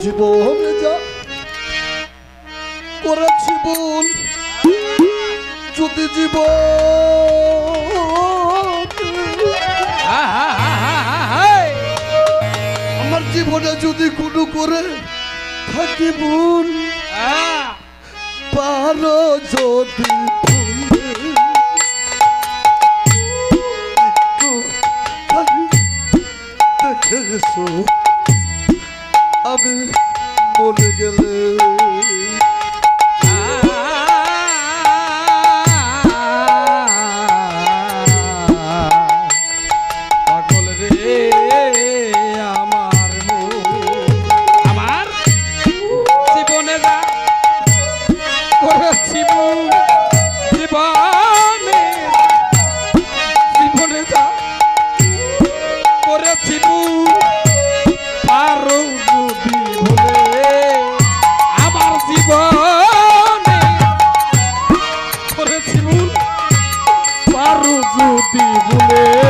জীবন যা করেছি বল যদি জীবন হ্যাঁ, হ্যাঁ, হ্যাঁ, আমার জীবনে যদি কোনো করে থাকি বল পারো যদি আর যদি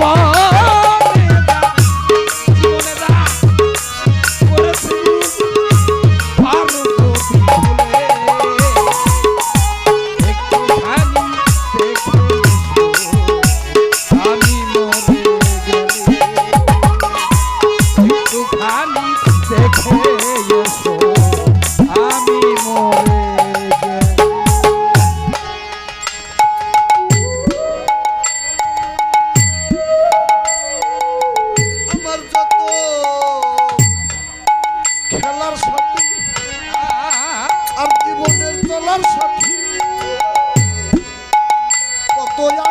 বাবা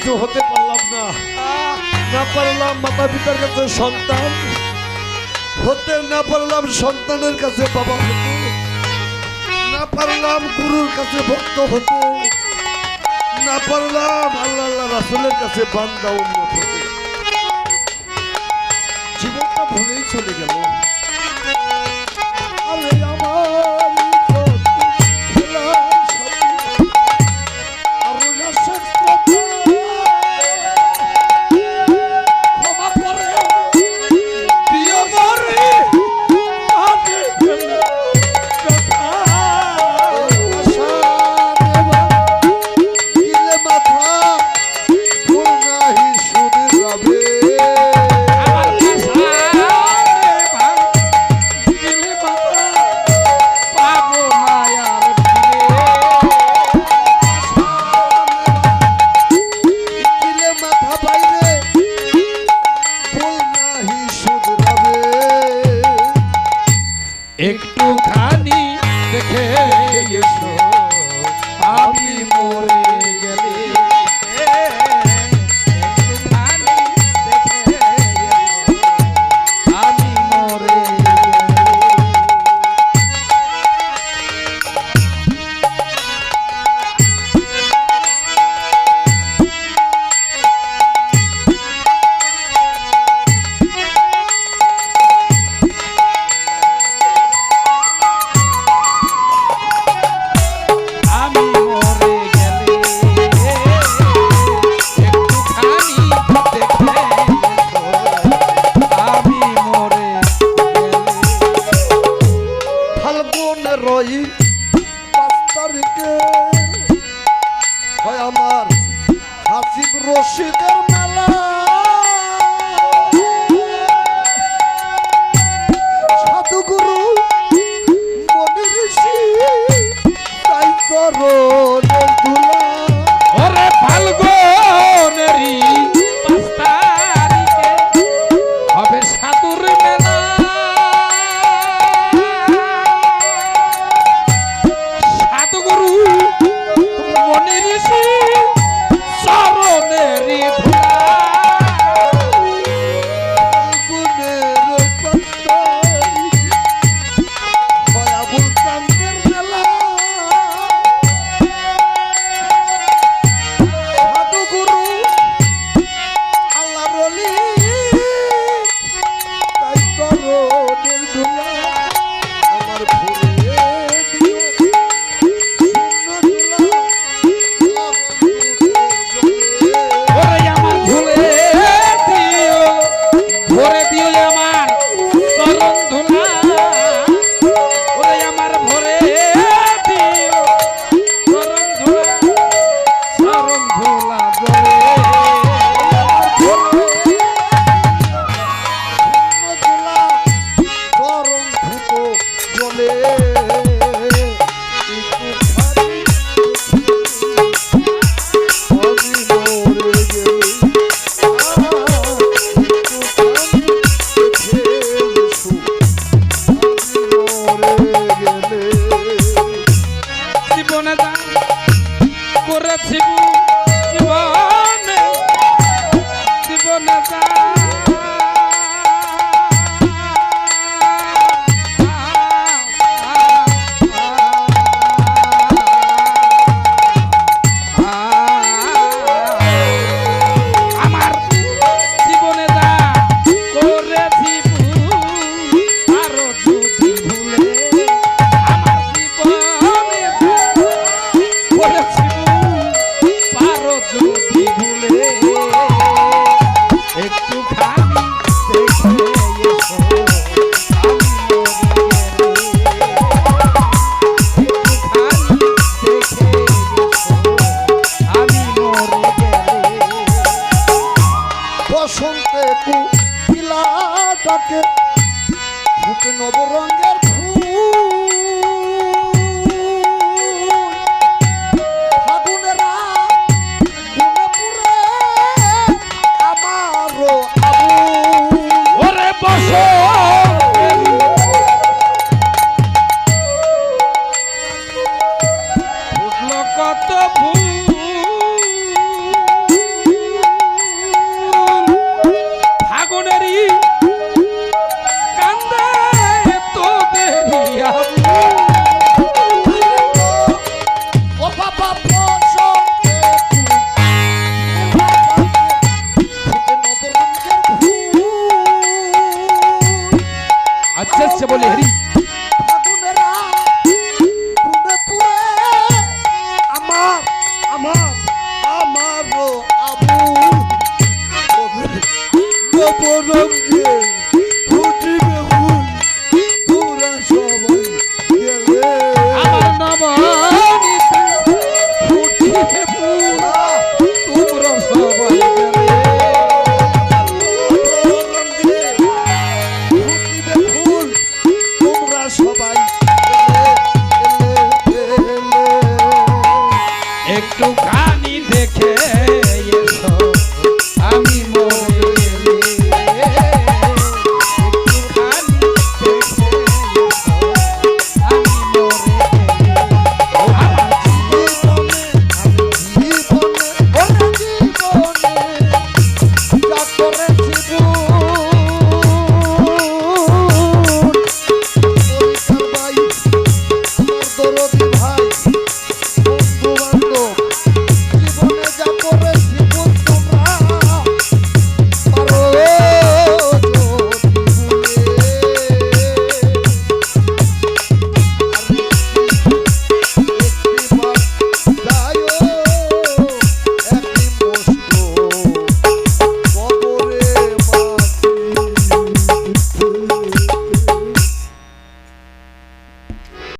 কিছু হতে পারলাম না। না পারলাম মাতা পিতার কাছে সন্তান। হতে না পারলাম সন্তানের কাছে বাবা হতে। না পারলাম গুরুর কাছে ভক্ত হতে। না পারলাম আল্লাহ রাসুলের কাছে বান্দা উন্নত হতে। জীবনটা ভুলেই চলে গেল। एक टू खानी देखे।